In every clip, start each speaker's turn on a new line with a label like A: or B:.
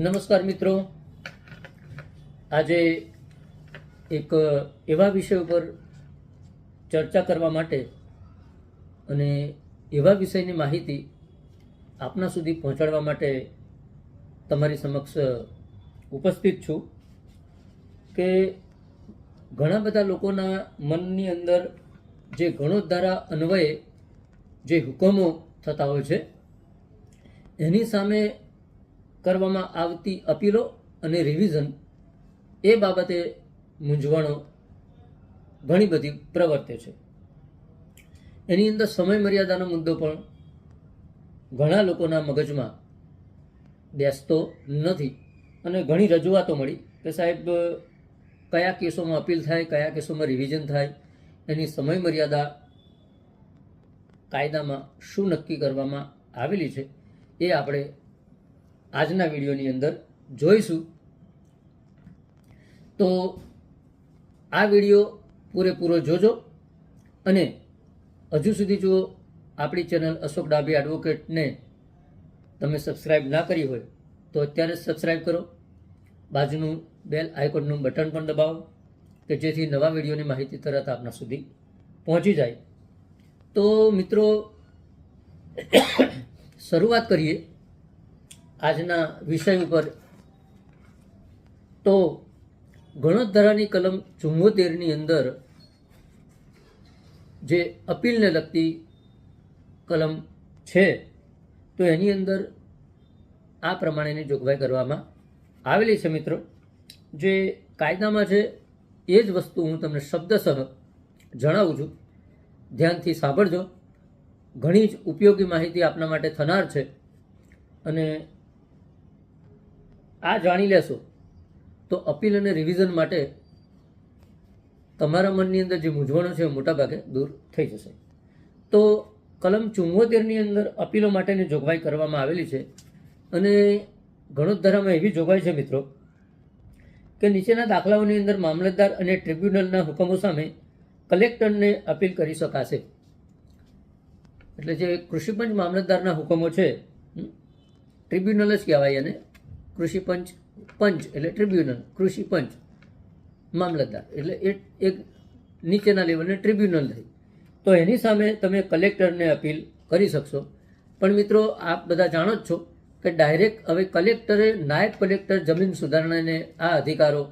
A: નમસ્કાર મિત્રો. આજે એક એવા વિષય ઉપર ચર્ચા કરવા માટે અને એવા વિષયની માહિતી આપના સુધી પહોંચાડવા માટે તમારી સમક્ષ ઉપસ્થિત છું કે ઘણા બધા લોકોના મનની અંદર જે ગણોદ્ધારા અન્વયે જે હુકમો થતા હોય છે, એની સામે કરવામાં આવતી અપીલો અને રિવિઝન એ બાબતે મૂંઝવણો ઘણી બધી પ્રવર્તે છે. એની અંદર સમય મર્યાદાનો મુદ્દો પણ ઘણા લોકોના મગજમાં બેસતો નથી અને ઘણી રજૂઆતો મળી કે સાહેબ, કયા કેસોમાં અપીલ થાય, કયા કેસોમાં રિવિઝન થાય, એની સમય મર્યાદા કાયદામાં શું નક્કી કરવામાં આવેલી છે એ આપણે આજના વિડીયોની અંદર જોઈશું. તો આ વીડિયો પૂરેપૂરો જોજો અને હજુ સુધી જો આપણી ચેનલ અશોક ડાબી એડવોકેટને તમે સબસ્ક્રાઈબ ના કરી હોય તો અત્યારે સબસ્ક્રાઈબ કરો. બાજુનું બેલ આઇકોનનું બટન પણ દબાવો કે જેથી નવા વિડીયોની માહિતી તરત આપના સુધી પહોંચી જાય. તો મિત્રો, શરૂઆત કરીએ. આજના વિષય ઉપર. તો ગણોદ્ધારાની કલમ ચુમ્મોતેરની અંદર જે અપીલને લગતી કલમ છે, તો એની અંદર આ પ્રમાણેની જોગવાઈ કરવામાં આવેલી છે મિત્રો. જે કાયદામાં છે, એ જ વસ્તુ હું તમને શબ્દસહ જણાવું છું. ધ્યાનથી સાંભળજો. ઘણી જ ઉપયોગી માહિતી આપના માટે થનાર છે. અને આ જાણી લેશો. તો અપીલ અને રિવિઝન માટે તમારા મનની અંદર જે મૂંઝવણો છે મોટાભાગે દૂર થઈ જશે. તો કલમ ચુમ્મોતેરની અંદર અપીલો માટેની જોગવાઈ કરવામાં આવેલી છે. અને ગણોદ્ધારામાં એવી જોગવાઈ છે મિત્રો કે નીચેના દાખલાઓની અંદર મામલતદાર અને ટ્રિબ્યુનલના હુકમો સામે કલેક્ટરને અપીલ કરી શકાશે. એટલે જે કૃષિપંચ મામલતદારના હુકમો છે ટ્રિબ્યુનલ જ કહેવાય એને. કૃષિ પંચ પંચ એટલે ટ્રિબ્યુનલ કૃષિ પંચ મામલતદાર એટલે એ એક નીચેના લેવલને ટ્રિબ્યુનલ થઈ. તો એની સામે તમે કલેક્ટરને અપીલ કરી શકશો. પણ મિત્રો, આપ બધા જાણો જ છો કે ડાયરેક્ટ હવે કલેક્ટરે નાયબ કલેક્ટર જમીન સુધારણાને આ અધિકારો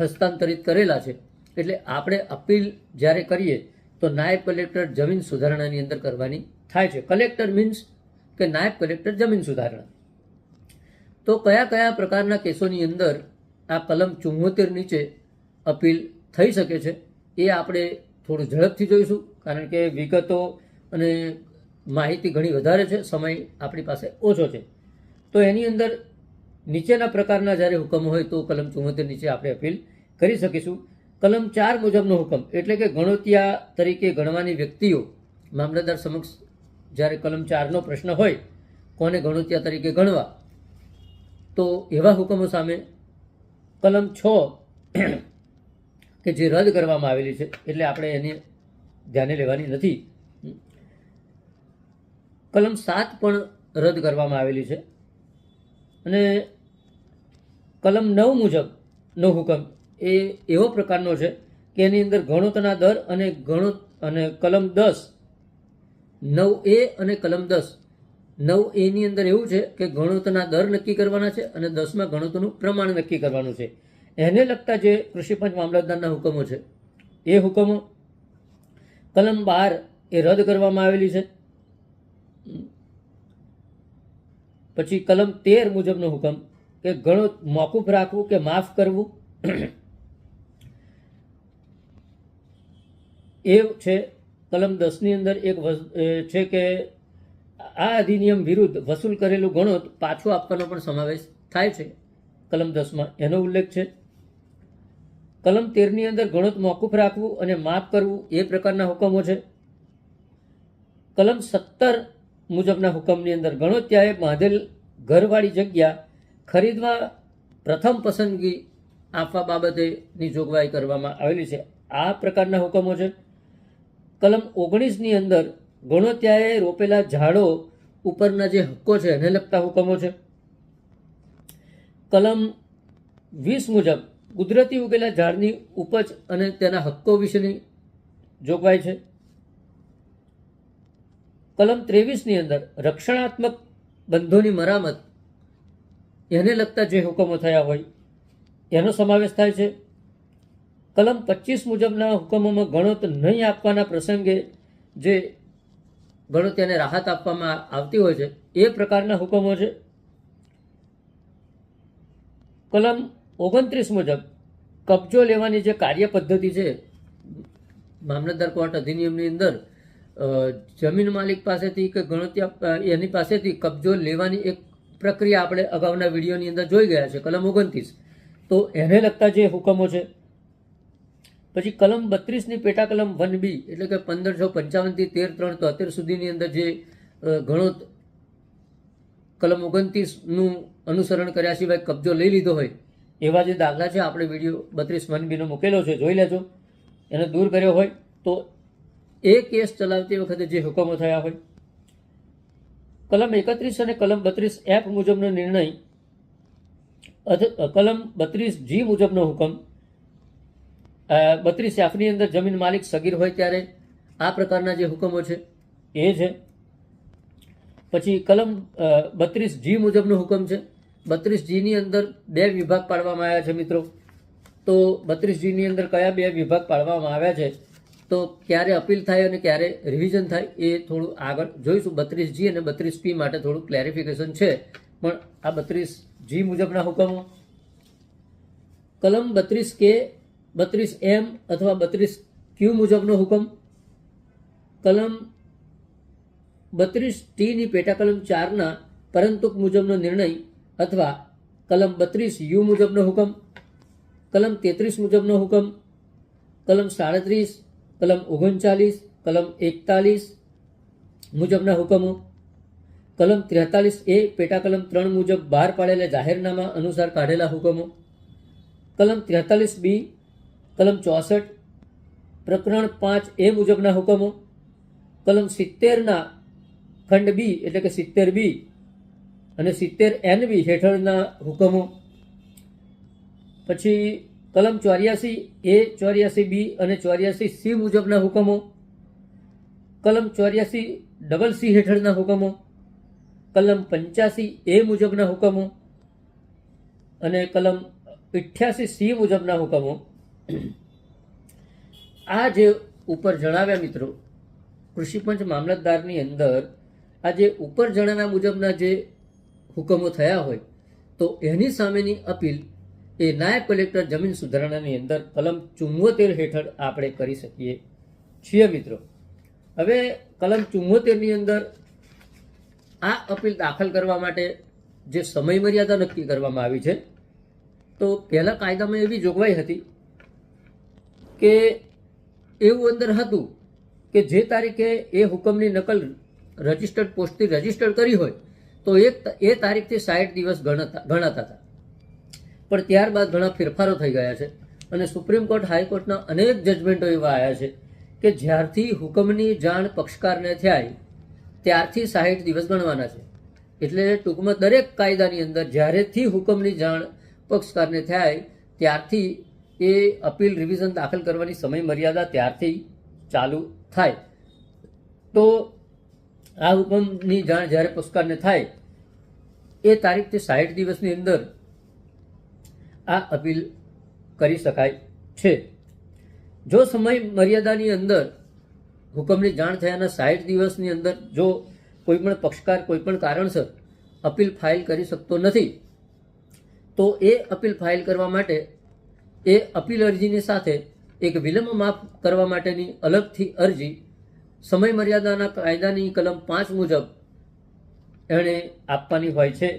A: હસ્તાંતરિત કરેલા છે. એટલે આપણે અપીલ જ્યારે કરીએ, તો નાયબ કલેક્ટર જમીન સુધારણાની અંદર કરવાની થાય છે. કલેક્ટર મીન્સ કે નાયબ કલેક્ટર જમીન સુધારણા. તો કયા કયા પ્રકારના કેસોની અંદર આ કલમ ચુમ્મોતેર નીચે અપીલ થઈ શકે છે એ આપણે થોડું ઝડપથી જોઈશું, કારણ કે વિગતો અને માહિતી ઘણી વધારે છે, સમય આપણી પાસે ઓછો છે. તો એની અંદર નીચેના પ્રકારના જ્યારે હુકમ હોય તો કલમ ચુમ્મોતેર નીચે આપણે અપીલ કરી શકીશું. કલમ ચાર મુજબનો હુકમ, એટલે કે ગણોતિયા તરીકે ગણવાની વ્યક્તિઓ, મામલતદાર સમક્ષ જ્યારે કલમ ચારનો પ્રશ્ન હોય, કોને ગણોતિયા તરીકે ગણવા? તો એવા હુકમો સામે કલમ છ કે જે રદ કરવામાં આવેલી છે, એટલે આપણે એને ધ્યાને લેવાની નથી. કલમ સાત પણ રદ કરવામાં આવેલી છે. અને કલમ નવ મુજબનો હુકમ એ એવો પ્રકારનો છે કે એની અંદર ગણોતના દર અને ગણો અને કલમ દસ, નવ એ અને કલમ દસ નવ એની અંદર એવું છે કે ગણોતના દર નક્કી કરવાના છે અને દસમાં ગણોતનું પ્રમાણ નક્કી કરવાનું છે. એને લગતા જે કૃષિપંચ મામલતદારના હુકમો છે, એ હુકમો કલમ બાર એ રદ કરવામાં આવેલી છે. પછી કલમ તેર મુજબનો હુકમ કે ઘણો મોકૂફ રાખવું કે માફ કરવું એ છે. કલમ દસની અંદર એક છે કે આ અધિનિયમ વિરુદ્ધ વસૂલ કરેલું ગણોત પાછું આપવાનો પણ સમાવેશ થાય છે. કલમ દસમાં એનો ઉલ્લેખ છે. કલમ તેરની અંદર ગણોત મોકૂફ રાખવું અને માફ કરવું એ પ્રકારના હુકમો છે. કલમ સત્તર મુજબના હુકમની અંદર ગણોત્યાએ બાંધેલ ઘરવાળી જગ્યા ખરીદવા પ્રથમ પસંદગી આપવા બાબતેની જોગવાઈ કરવામાં આવેલી છે. આ પ્રકારના હુકમો છે. કલમ ઓગણીસની અંદર ગણોત્યાએ રોપેલા ઝાડો ઉપરના જે હક્કો છે એને લગતા હુકમો છે. કલમ વીસ મુજબ કુદરતી ઉગેલા ઝાડની ઉપજ અને તેના હક્કો વિશેની જોગવાઈ છે. કલમ ત્રેવીસની અંદર રક્ષણાત્મક બંધોની મરામત એને લગતા જે હુકમો થયા હોય એનો સમાવેશ થાય છે. કલમ પચીસ મુજબના હુકમોમાં ગણોત નહીં આપવાના પ્રસંગે જે ગણોત્યાને રાહત આપવામાં આવતી હોય છે. એ પ્રકારના હુકમો છે. કલમ ઓગણત્રીસ મુજબ કબજો લેવાની જે કાર્ય પદ્ધતિ છે, મામલતદાર કોર્ટ અધિનિયમની અંદર જમીન માલિક પાસેથી કે ગણતરી એની પાસેથી કબજો લેવાની એક પ્રક્રિયા આપણે અગાઉના વિડીયોની અંદર જોઈ ગયા છે, કલમ ઓગણત્રીસ. તો એને લગતા જે હુકમો છે પછી કલમ બત્રીસની પેટા કલમ વન બી, એટલે કે પંદરસો પંચાવનથી તેર ત્રણ તોતેર સુધીની અંદર જે ઘણો કલમ ઓગણત્રીસનું અનુસરણ કર્યા સિવાય કબજો લઈ લીધો હોય, એવા જે દાખલા છે, આપણે વીડિયો બત્રીસ વન બીનો મૂકેલો છે, જોઈ લેજો. એને દૂર કર્યો હોય તો એ કેસ ચલાવતી વખતે જે હુકમો થયા હોય. કલમ એકત્રીસ અને કલમ બત્રીસ એફ મુજબનો નિર્ણય કલમ બત્રીસ જી મુજબનો હુકમ બત્રીસ એફની અંદર જમીન માલિક સગીર હોય ત્યારે આ પ્રકારના જે હુકમો છે, એ છે. પછી કલમ બત્રીસ જી મુજબનો હુકમ છે. બત્રીસ જીની અંદર બે વિભાગ પાડવામાં આવ્યા છે મિત્રો. તો બત્રીસ જીની અંદર કયા બે વિભાગ પાડવામાં આવ્યા છે? તો ક્યારે અપીલ થાય અને ક્યારે રિવિઝન થાય, એ થોડું આગળ જોઈશું. બત્રીસ જી અને બત્રીસ પી માટે થોડું ક્લેરિફિકેશન છે. પણ આ બત્રીસ જી મુજબના હુકમો. કલમ બત્રીસ કે બત્રીસ એમ અથવા બત્રીસ ક્યુ મુજબનો હુકમ. કલમ બત્રીસ ટીની પેટા કલમ ચારના પરંતુક મુજબનો નિર્ણય અથવા કલમ બત્રીસ યુ મુજબનો હુકમ. કલમ તેત્રીસ મુજબનો હુકમ. કલમ સાડત્રીસ, કલમ ઓગણચાલીસ, કલમ એકતાલીસ મુજબના હુકમો. કલમ ત્રેતાલીસ એ પેટા કલમ ત્રણ મુજબ બહાર પાડેલા જાહેરનામા અનુસાર કાઢેલા હુકમો. કલમ ત્રેતાલીસ બી કલમ ચોસઠ, પ્રકરણ પાંચ એ મુજબના હુકમો. કલમ સિત્તેરના ખંડ બી, એટલે કે સિત્તેર બી અને સિત્તેર એન બી હેઠળના હુકમો. પછી કલમ ચોર્યાસી એ, ચોર્યાસી બી અને ચોર્યાસી સી મુજબના હુકમો. કલમ ચોર્યાસી ડબલ સી હેઠળના હુકમો. કલમ પંચ્યાસી એ મુજબના હુકમો. અને કલમ અઠ્યાસી સી મુજબના હુકમો. આ જે ઉપર જણાવ્યા મિત્રો કૃષિપંચ મામલતદારની અંદર આ જે ઉપર જણાવ્યા મુજબના જે હુકમો થયા હોય, તો એની સામેની અપીલ એ નાયબ કલેક્ટર જમીન સુધારણાની અંદર કલમ ચુમ્મોતેર હેઠળ આપણે કરી શકીએ છીએ મિત્રો. હવે કલમ ચુમ્મોતેરની અંદર આ અપીલ દાખલ કરવા માટે જે સમય મર્યાદા નક્કી કરવામાં આવી છે, તો પહેલાં કાયદામાં એવી જોગવાઈ હતી કે એવું અંદર હતું કે જે તારીખે એ હુકમની નકલ રજિસ્ટર્ડ પોસ્ટથી રજિસ્ટર કરી હોય, તો એ એ તારીખથી સાઠ દિવસ ગણતા, ગણાતા હતા. પણ ત્યારબાદ ઘણા ફેરફારો થઈ ગયા છે અને સુપ્રીમ કોર્ટ, હાઈકોર્ટના અનેક જજમેન્ટો એવા આવ્યા છે કે જ્યારથી હુકમની જાણ પક્ષકારને થાય, ત્યારથી સાહીઠ દિવસ ગણવાના છે. એટલે ટૂંકમાં દરેક કાયદાની અંદર જ્યારેથી હુકમની જાણ પક્ષકારને થાય, ત્યારથી એ અપીલ રિવિઝન દાખલ કરવાની સમય મર્યાદા ત્યારથી ચાલુ થાય. તો આ હુકમની જાણ જ્યારે પક્ષકારને થાય, એ તારીખથી સાઠ દિવસની અંદર આ અપીલ કરી શકાય છે. જો સમય મર્યાદાની અંદર હુકમની જાણ થયાના સાઠ દિવસની અંદર જો કોઈ પણ પક્ષકાર, કોઈ પણ કારણસર અપીલ ફાઇલ કરી શકતો નથી, તો એ અપીલ ફાઇલ કરવા માટે એ અપીલ અરજીની સાથે એક વિલંબ માફ કરવા માટેની અલગથી અરજી સમય મર્યાદાના કાયદાની કલમ પાંચ મુજબ એણે આપવાની હોય છે.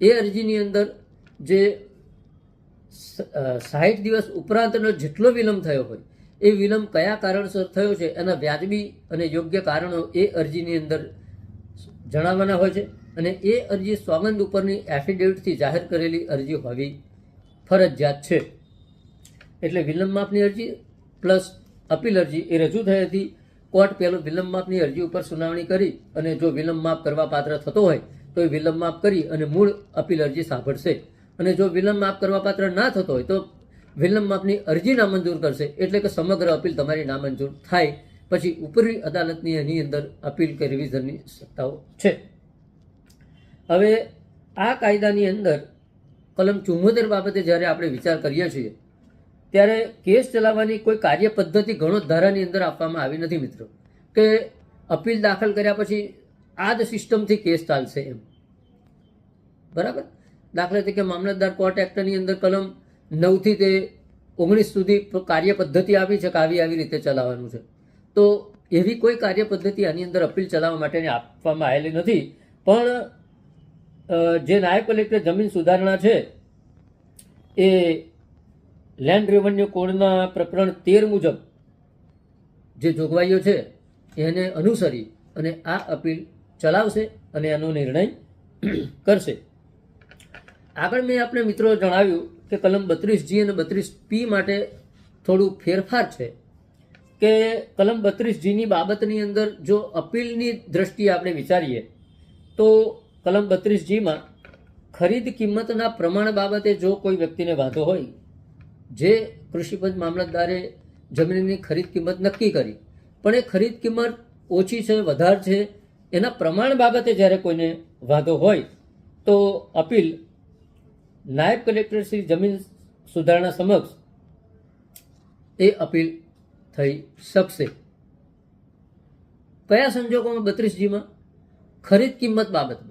A: એ અરજીની અંદર જે સાઠ દિવસ ઉપરાંતનો જેટલો વિલંબ થયો હોય, એ વિલંબ કયા કારણસર થયો છે એના વ્યાજબી અને યોગ્ય કારણો એ અરજીની અંદર જણાવવાના હોય છે અને એ અરજી સ્વાગંદ ઉપરની એફિડેવિટથી જાહેર કરેલી અરજી હોવી ફરજિયાત છે. એટલે વિલંબ માપની અરજી પ્લસ અપીલ અરજી એ રજૂ થઈ હતી. કોર્ટ પહેલો વિલંબ માપની અરજી ઉપર સુનાવણી કરી અને જો વિલંબ માપ કરવા પાત્ર થતો હોય તો એ વિલંબ માપ કરી અને મૂળ અપીલ અરજી સાંભળશે. અને જો વિલંબ માપ કરવા પાત્ર ના થતો હોય તો વિલંબ માપની અરજી નામંજૂર કરશે. એટલે કે સમગ્ર અપીલ તમારી નામંજૂર થાય. પછી ઉપરી અદાલતની એની અંદર અપીલ કે રિવિઝનની સત્તાઓ છે. હવે આ કાયદાની અંદર કલમ ચુમ્મોતેર બાબતે જ્યારે આપણે વિચાર કરીએ છીએ ત્યારે કેસ ચલાવવાની કોઈ કાર્ય પદ્ધતિ ઘણો ધારાની અંદર આપવામાં આવી નથી મિત્રો. કે અપીલ દાખલ કર્યા પછી આ જ સિસ્ટમથી કેસ ચાલશે એમ. બરાબર? દાખલા તરીકે મામલતદાર કોર્ટ એક્ટની અંદર કલમ નવથી તે ઓગણીસ સુધી કાર્ય પદ્ધતિ આપી છે કે આવી આવી રીતે ચલાવવાનું છે. તો એવી કોઈ કાર્ય પદ્ધતિ આની અંદર અપીલ ચલાવવા માટેની આપવામાં આવેલી નથી. પણ જે નાયબ કલેક્ટર જમીન સુધારણા છે, એ લેન્ડ રેવન્યુ કોડના પ્રકરણ તેર મુજબ જે જોગવાઈઓ છે, એને અનુસરી અને આ અપીલ ચલાવશે અને એનો નિર્ણય કરશે. આગળ મેં આપણે મિત્રો જણાવ્યું કે કલમ બત્રીસ જી અને બત્રીસ પી માટે થોડું ફેરફાર છે કે કલમ બત્રીસ જીની બાબતની અંદર જો અપીલની દ્રષ્ટિએ આપણે વિચારીએ, તો કલમ બત્રીસ જીમાં ખરીદ કિંમતના પ્રમાણ બાબતે જો કોઈ વ્યક્તિને વાંધો હોય જે કૃષિપંચ મામલતદારે જમીનની ખરીદ કિંમત નક્કી કરી. પણ એ ખરીદ કિંમત ઓછી છે, વધારે છે, એના પ્રમાણ બાબતે જ્યારે કોઈને વાંધો હોય, તો અપીલ નાયબ કલેક્ટર શ્રી જમીન સુધારણા સમક્ષ એ અપીલ થઈ શકશે. કયા સંજોગોમાં? બત્રીસ જીમાં. ખરીદ કિંમત બાબતમાં.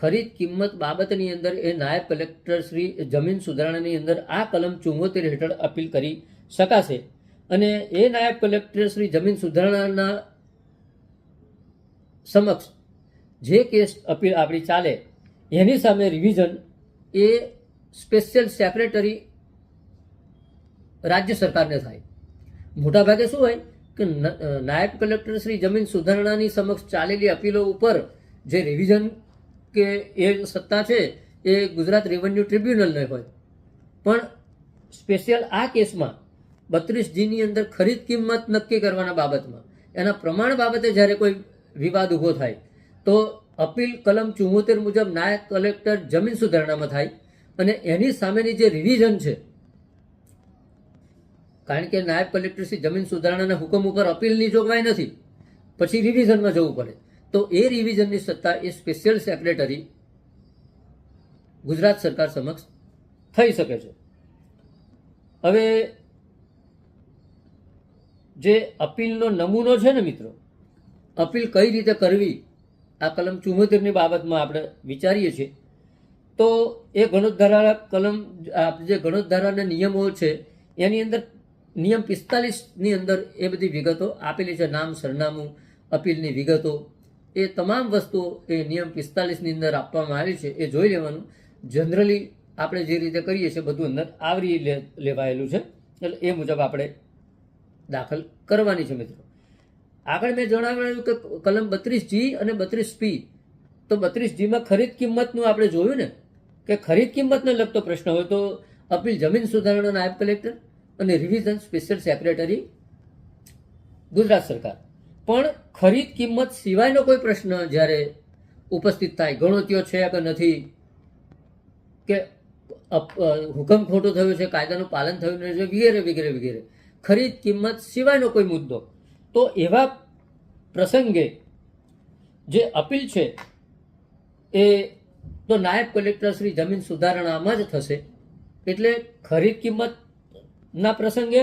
A: ખરીદ કિંમત બાબતની અંદર એ નાયબ કલેક્ટર શ્રી જમીન સુધારણાની અંદર આ કલમ ચુમ્મોતેર હેઠળ અપીલ કરી શકાશે. અને એ નાયબ કલેક્ટર શ્રી જમીન સુધારણાના સમક્ષ જે કેસ અપીલ આપણી ચાલે, એની સામે રિવિઝન એ સ્પેશિયલ સેક્રેટરી રાજ્ય સરકારને થાય. મોટાભાગે શું હોય કે નાયબ કલેક્ટર શ્રી જમીન સુધારણાની સમક્ષ ચાલેલી અપીલો ઉપર જે રિવિઝન કે એ સત્તા છે, એ ગુજરાત રેવન્યુ ટ્રિબ્યુનલને હોય. પણ સ્પેશિયલ આ કેસમાં બત્રીસ જીની અંદર ખરીદ કિંમત નક્કી કરવાના બાબતમાં, એના પ્રમાણ બાબતે જ્યારે કોઈ વિવાદ ઊભો થાય, તો અપીલ કલમ ચુમ્મોતેર મુજબ નાયબ કલેક્ટર જમીન સુધારણામાં થાય અને એની સામેની જે રિવિઝન છે, કારણ કે નાયબ કલેક્ટર શ્રી જમીન સુધારણાના હુકમ ઉપર અપીલની જોગવાઈ નથી, પછી રિવિઝનમાં જવું પડે. તો એ રિવિઝનની સત્તા એ સ્પેશિયલ સેક્રેટરી ગુજરાત સરકાર સમક્ષ થઈ શકે છે. હવે જે અપીલનો નમૂનો છે ને મિત્રો, અપીલ કઈ રીતે કરવી, આ કલમ ચુમ્મોતેરની બાબતમાં આપણે વિચારીએ છીએ. તો એ ગણોદ્ધારા કલમ જે ગણોદ્ધારાના નિયમો છે, એની અંદર નિયમ પિસ્તાલીસની અંદર એ બધી વિગતો આપેલી છે. નામ, સરનામું, અપીલની વિગતો એ તમામ વસ્તુઓ એ નિયમ પિસ્તાલીસની અંદર આપવામાં આવી છે, એ જોઈ લેવાનું. જનરલી આપણે જે રીતે કરીએ છીએ બધું અંદર આવરી લેવાયેલું છે. એટલે એ મુજબ આપણે દાખલ કરવાની છે મિત્રો. આગળ મેં જણાવ્યું કે કલમ બત્રીસ જી અને બત્રીસ પી. તો બત્રીસ જીમાં ખરીદ કિંમતનું આપણે જોયું ને, કે ખરીદ કિંમતને લગતો પ્રશ્ન હોય તો અપીલ જમીન સુધારણા નાયબ કલેક્ટર અને રિવિઝન સ્પેશિયલ સેક્રેટરી ગુજરાત સરકાર. પણ ખરીદ કિંમત સિવાયનો કોઈ પ્રશ્ન જ્યારે ઉપસ્થિત થાય ગણોતીઓ છે કે નથી, કે હુકમ ખોટો થયો છે, કાયદાનું પાલન થયું નથી, વગેરે વગેરે વગેરે. ખરીદ કિંમત સિવાયનો કોઈ મુદ્દો. તો એવા પ્રસંગે જે અપીલ છે, એ તો નાયબ કલેક્ટર શ્રી જમીન સુધારણામાં જ થશે. એટલે ખરીદ કિંમતના પ્રસંગે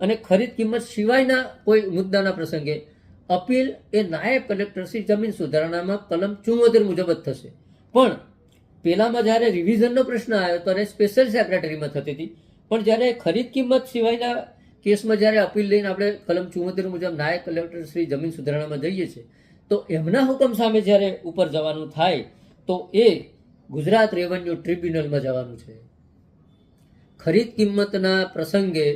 A: અને ખરીદ કિંમત સિવાયના કોઈ મુદ્દાના પ્રસંગે અપીલ એ નાયબ કલેક્ટર શ્રી જમીન સુધારણામાં કલમ ચુમ્મોતેર મુજબ જ થશે. પણ પેલામાં જ્યારે રિવિઝનનો પ્રશ્ન આવ્યો ત્યારે સ્પેશિયલ સેક્રેટરીમાં થતી હતી. પણ જ્યારે ખરીદ કિંમત સિવાયના કેસમાં જ્યારે અપીલ લઈને આપણે કલમ ચુમ્મોતેર મુજબ નાયબ કલેક્ટર શ્રી જમીન સુધારણામાં જઈએ છીએ, તો એમના હુકમ સામે જ્યારે ઉપર જવાનું થાય, તો એ ગુજરાત રેવન્યુ ટ્રિબ્યુનલમાં જવાનું છે. ખરીદ કિંમતના પ્રસંગે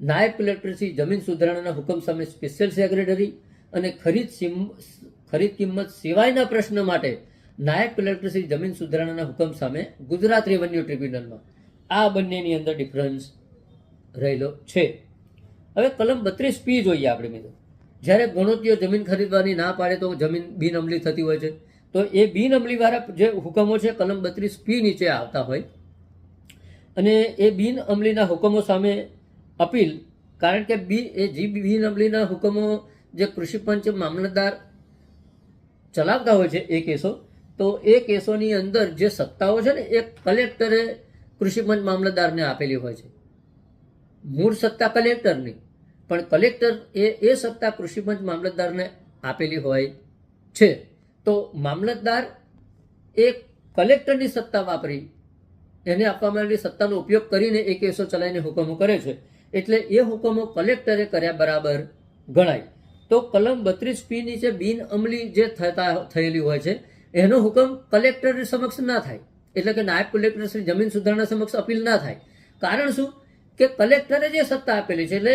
A: નાયબ કલેક્ટરશ્રી જમીન સુધારણાના હુકમ સામે સ્પેશિયલ સેક્રેટરી અને ખરીદ ખરીદ કિંમત સિવાયના પ્રશ્ન માટે નાયબ કલેક્ટરશ્રી જમીન સુધારણાના હુકમ સામે ગુજરાત રેવન્યુ ટ્રિબ્યુનલમાં આ બંનેની અંદર ડિફરન્સ રહેલો છે. હવે કલમ બત્રીસ પી જોઈએ આપણે મિત્રો. જ્યારે ગણોતીઓ જમીન ખરીદવાની ના પાડે તો જમીન બિનઅમલી થતી હોય છે. તો એ બિનઅમલીવાળા જે હુકમો છે કલમ બત્રીસ પી નીચે આવતા હોય. અને એ બિનઅમલીના હુકમો સામે અપીલ, કારણ કે બી એ જી બિન અમલીના હુકમો જે કૃષિ પંચ મામલતદાર ચલાવતા હોય છે એ કેસો, તો એ કેસોની અંદર જે સત્તાઓ છે ને, એ કલેક્ટરે કૃષિ પંચ મામલતદારને આપેલી હોય છે. મૂળ સત્તા કલેક્ટરની, પણ કલેક્ટર એ એ સત્તા કૃષિ પંચ મામલતદારને આપેલી હોય છે. તો મામલતદાર એ કલેક્ટરની સત્તા વાપરી, એને આપવામાં આવેલી સત્તાનો ઉપયોગ કરીને એ કેસો ચલાવીને હુકમો કરે છે. એટલે એ હુકમો કલેક્ટરે કર્યા બરાબર ગણાય. તો કલમ બત્રીસ પી નીચે બિન અમલી જે થતા થયેલી હોય છે, એનો હુકમ કલેક્ટર સમક્ષ ના થાય. એટલે કે નાયબ કલેક્ટર શ્રી જમીન સુધારણા સમક્ષ અપીલ ના થાય. કારણ શું? કે કલેક્ટરે જે સત્તા આપેલી છે, એટલે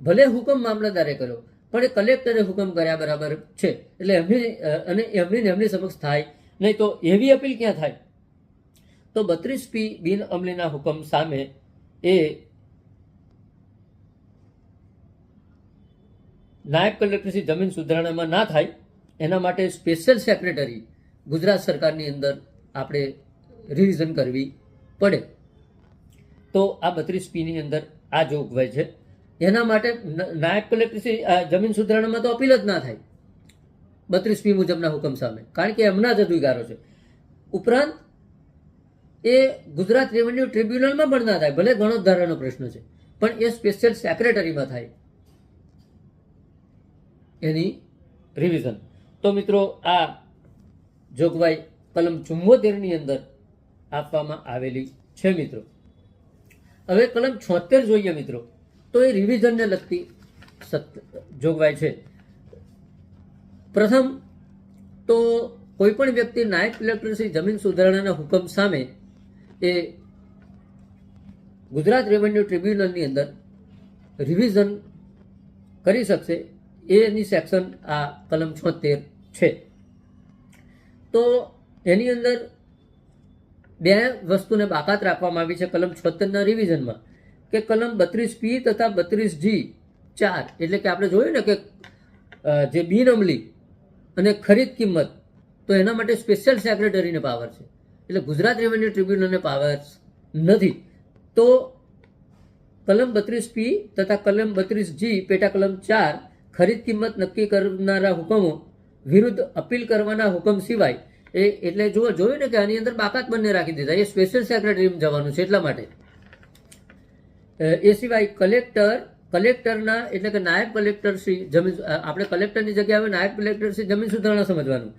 A: ભલે હુકમ મામલતદારે કર્યો, પણ એ કલેક્ટરે હુકમ કર્યા બરાબર છે. એટલે એમની, અને એમની ને એમની સમક્ષ થાય. નહીં તો એવી અપીલ ક્યાં થાય? તો બત્રીસ પી બિન અમલીના હુકમ સામે એ નાયબ કલેક્ટરશ્રી જમીન સુધારણામાં ના થાય, એના માટે સ્પેશિયલ સેક્રેટરી ગુજરાત સરકારની અંદર આપણે રિવિઝન કરવી પડે. તો આ બત્રીસ પીની અંદર આ જોગવાઈ છે. એના માટે નાયબ કલેક્ટરશ્રી જમીન સુધારણામાં તો અપીલ જ ના થાય. બત્રીસ પી મુજબના હુકમ સામે. કારણ કે એમના જ અધિકારો છે. ઉપરાંત, એ ગુજરાત રેવન્યુ ટ્રિબ્યુનલમાં પણ ના થાય. ભલે ઘણો ધારાનો પ્રશ્ન છે, પણ એ સ્પેશિયલ સેક્રેટરીમાં થાય. એની રિવિઝન તો મિત્રો, આ જોગવાઈ કલમ ચુમ્મોતેરની અંદર આપવામાં આવેલી છે મિત્રો. હવે કલમ છોતેર જોઈએ મિત્રો. તો એ રિવિઝનને લગતી જોગવાઈ છે. પ્રથમ, તો કોઈપણ વ્યક્તિ નાયબ કલેક્ટરશ્રી જમીન સુધારણાના હુકમ સામે એ ગુજરાત રેવન્યુ ટ્રિબ્યુનલની અંદર રિવિઝન કરી શકશે. એની સેક્શન આ કલમ છોતેર છે. તો એની અંદર બે વસ્તુને બાકાત રાખવામાં આવી છે કલમ છોતેરના રિવિઝનમાં કે કલમ બત્રીસ પી તથા બત્રીસ જી ચાર, એટલે કે આપણે જોયું ને કે જે બિનઅમલી અને ખરીદ કિંમત, તો એના માટે સ્પેશિયલ સેક્રેટરીને પાવર છે. એટલે ગુજરાત રેવન્યુ ટ્રિબ્યુનલને પાવર નથી. તો કલમ બત્રીસ પી તથા કલમ બત્રીસ જી પેટા કલમ ચાર ખરીદ કિંમત નક્કી કરનારા હુકમો વિરુદ્ધ અપીલ કરવાના હુકમ સિવાય એ એટલે જુઓ જોયું ને કે આની અંદર બાકાત બંને રાખી દીધા. એ સ્પેશિયલ સેક્રેટરી જવાનું છે એટલા માટે. એ સિવાય કલેક્ટર કલેક્ટરના એટલે કે નાયબ કલેક્ટર શ્રી જમીન આપણે કલેક્ટરની જગ્યાએ નાયબ કલેક્ટર શ્રી જમીન સુધારણા સમજવાનું.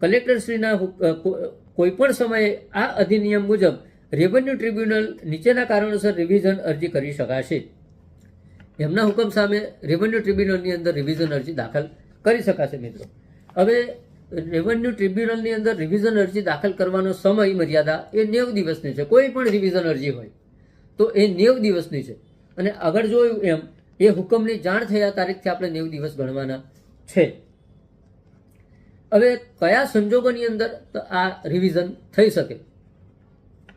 A: કલેક્ટરશ્રીના હુક- અ, કો- કોઈ પણ સમયે આ અધિનિયમ મુજબ રેવન્યુ ટ્રિબ્યુનલ નીચેના કારણોસર રિવિઝન અરજી કરી શકાશે. એમના હુકમ સામે રેવન્યુ ટ્રિબ્યુનલની અંદર રિવિઝન અરજી દાખલ કરી શકાશે મિત્રો. હવે રેવન્યુ ટ્રિબ્યુનલની અંદર રિવિઝન અરજી દાખલ કરવાનો સમય મર્યાદા એ નેવ દિવસની છે. કોઈ પણ રિવિઝન અરજી હોય તો એ નેવ દિવસની છે. અને આગળ જોયું એમ, એ હુકમની જાણ થયા તારીખથી આપણે નેવ દિવસ ગણવાના છે. હવે કયા સંજોગોની અંદર આ રિવિઝન થઈ શકે?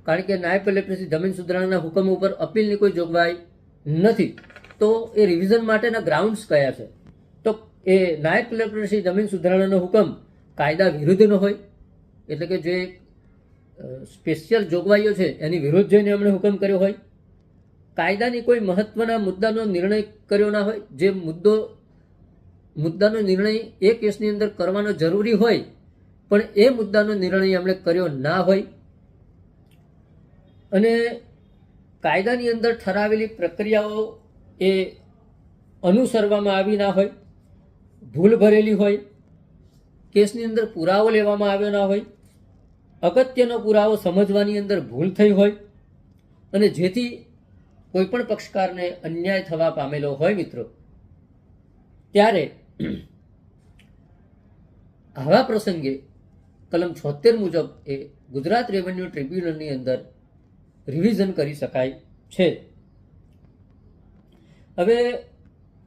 A: કારણ કે નાયબ કલેક્ટરશ્રી જમીન સુધારણાના હુકમ ઉપર અપીલની કોઈ જોગવાઈ નથી. તો એ રિવિઝન માટેના ગ્રાઉન્ડ્સ કયા છે? તો એ નાયબ કલેક્ટરશ્રી જમીન સુધારણાનો હુકમ કાયદા વિરુદ્ધનો હોય, એટલે કે જે સ્પેશિયલ જોગવાઈઓ છે, એની વિરુદ્ધ જઈને એમણે હુકમ કર્યો હોય. કાયદાની કોઈ મહત્વના મુદ્દાનો નિર્ણય કર્યો ના હોય, જે મુદ્દો, મુદ્દાનો નિર્ણય એ કેસની અંદર કરવાનો જરૂરી હોય, પણ એ મુદ્દાનો નિર્ણય એમણે કર્યો ના હોય. અને કાયદાની અંદર ઠરાવેલી પ્રક્રિયાઓ એ અનુસરવામાં આવી ના હોય, ભૂલ ભરેલી હોય, કેસની અંદર પુરાવો લેવામાં આવ્યો ના હોય, અગત્યનો પુરાવો સમજવાની અંદર ભૂલ થઈ હોય, અને જેથી કોઈપણ પક્ષકારને અન્યાય થવા પામેલો હોય મિત્રો, ત્યારે આવા પ્રસંગે કલમ છોતેર મુજબ એ ગુજરાત રેવન્યુ ટ્રિબ્યુનલની અંદર રિવિઝન કરી શકાય છે. હવે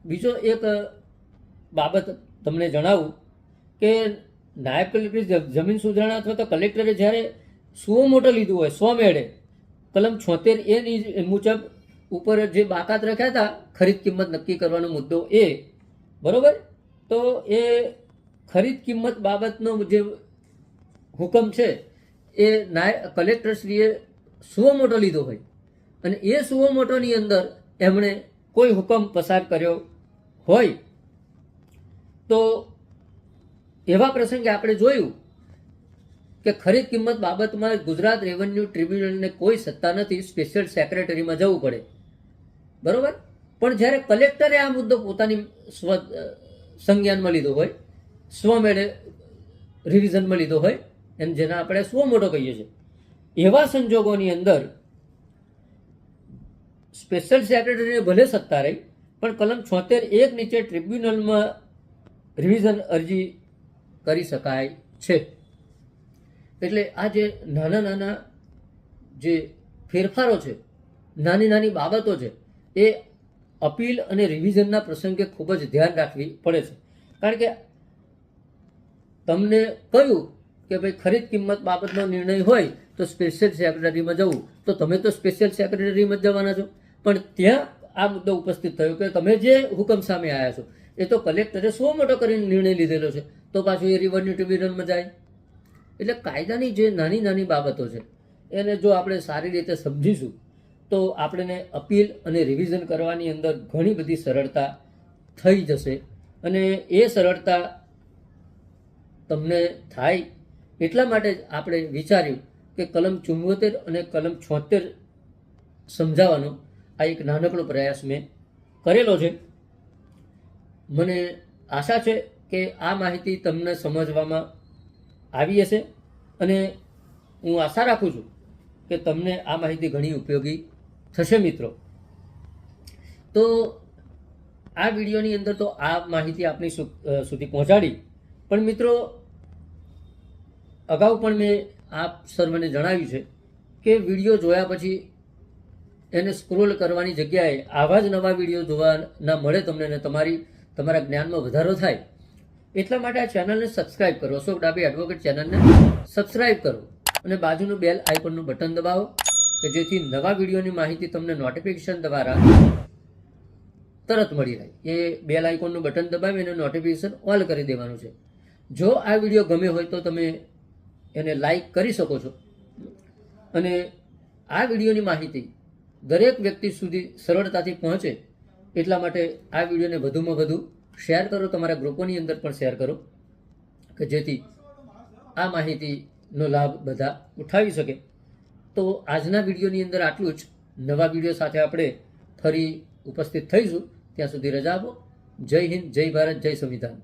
A: બીજો એક બાબત તમને જણાવું કે નાયબ કલેક્ટર જમીન સુધારણા અથવા તો કલેક્ટરે જ્યારે સો મોટો લીધું હોય, સો મેળે, કલમ છોતેર એ મુજબ ઉપર જે બાકાત રાખ્યા હતા, ખરીદ કિંમત નક્કી કરવાનો મુદ્દો એ, બરોબર? તો એ ખરીદ કિંમત બાબતનો જે હુકમ છે, એ નાય, કલેક્ટરશ્રીએ સુઓ મોટો લીધો હોય અને એ સુઓ મોટોની અંદર એમણે કોઈ હુકમ પસાર કર્યો હોય, તો એવા પ્રસંગે આપણે જોયું કે ખરીદ કિંમત બાબતમાં ગુજરાત રેવન્યુ ટ્રિબ્યુનલને કોઈ સત્તા નથી, સ્પેશિયલ સેક્રેટરીમાં જવું પડે. બરોબર? પણ જ્યારે કલેક્ટરે આ મુદ્દો પોતાની સ્વ સંજ્ઞાનમાં લીધો હોય, સ્વમેળે રિવિઝનમાં લીધો હોય, એમ જેના આપણે સ્વ મોટો કહીએ છીએ. એવા સંજોગોની અંદર સ્પેશિયલ સેક્રેટરીને ભલે સત્તા રહી, પણ કલમ છોતેર એક નીચે ટ્રિબ્યુનલમાં રિવિઝન અરજી કરી શકાય છે. એટલે આ જે નાના નાના જે ફેરફારો છે, નાની નાની બાબતો છે, એ અપીલ અને રિવિઝનના પ્રસંગે ખૂબ જ ધ્યાન રાખવી પડે છે. કારણ કે તમને કહ્યું કે ભાઈ ખરીદ કિંમત બાબતનો નિર્ણય હોય તો સ્પેશિયલ સેક્રેટરીમાં જવું. તો તમે તો સ્પેશિયલ સેક્રેટરીમાં જ જવાના છો. પણ ત્યાં આ મુદ્દો ઉપસ્થિત થયો કે તમે જે હુકમ સામે આવ્યા છો, એ તો કલેક્ટરે સો મોટો કરીને નિર્ણય લીધેલો છે, તો પાછું એ રિવન્યુ ટ્રિબ્યુનલમાં જાય. એટલે કાયદાની જે નાની નાની બાબતો છે, એને જો આપણે સારી રીતે સમજીશું, તો આપણને અપીલ અને રિવિઝન કરવાની અંદર ઘણી બધી સરળતા થઈ જશે. અને એ સરળતા તમને થાય એટલા માટે જ આપણે વિચાર્યું કે કલમ ચુમ્મોતેર અને કલમ છોતેર સમજાવવાનો આ એક નાનકડો પ્રયાસ મેં કરેલો છે. મને આશા છે કે આ માહિતી તમને સમજવામાં આવી હશે અને હું આશા રાખું છું કે તમને આ માહિતી ઘણી ઉપયોગી થશે મિત્રો. તો આ વિડીયોની અંદર તો આ માહિતી આપની સુધી પહોંચાડી. પણ મિત્રો, અગાઉ પણ મેં આપ સર્વને જણાવ્યું છે કે વીડિયો જોયા પછી એને સ્ક્રોલ કરવાની જગ્યાએ આવા જ નવા વીડિયો જોવા ના મળે તમને ને તમારી, તમારા જ્ઞાનમાં વધારો થાય. એટલા માટે આ ચેનલને સબસ્ક્રાઇબ કરો. અશોક ડાબી એડવોકેટ ચેનલને સબસ્ક્રાઇબ કરો. અને બાજુનું બેલ આઇકોનનું બટન દબાવો, કે જેથી નવા વિડીયોની માહિતી તમને નોટિફિકેશન દ્વારા તરત મળી રહે. એ બેલ આઇકોનનું બટન દબાવી અને નોટિફિકેશન ઓલ કરી દેવાનું છે. જો આ વીડિયો ગમ્યો હોય તો તમે એને લાઈક કરી શકો છો. અને આ વિડીયોની માહિતી દરેક વ્યક્તિ સુધી સરળતાથી પહોંચે એટલા માટે આ વિડીયોને વધુમાં વધુ શેર કરો, તમારા ગ્રુપોની અંદર પણ શેર કરો, કે જેથી આ માહિતીનો લાભ બધા ઉઠાવી શકે. તો આજના વિડીયોની અંદર આટલું જ. નવા વીડિયો સાથે આપણે ફરી ઉપસ્થિત થઈશું. ત્યાં સુધી રજા આપો. જય હિન્દ, જય ભારત, જય સંવિધાન.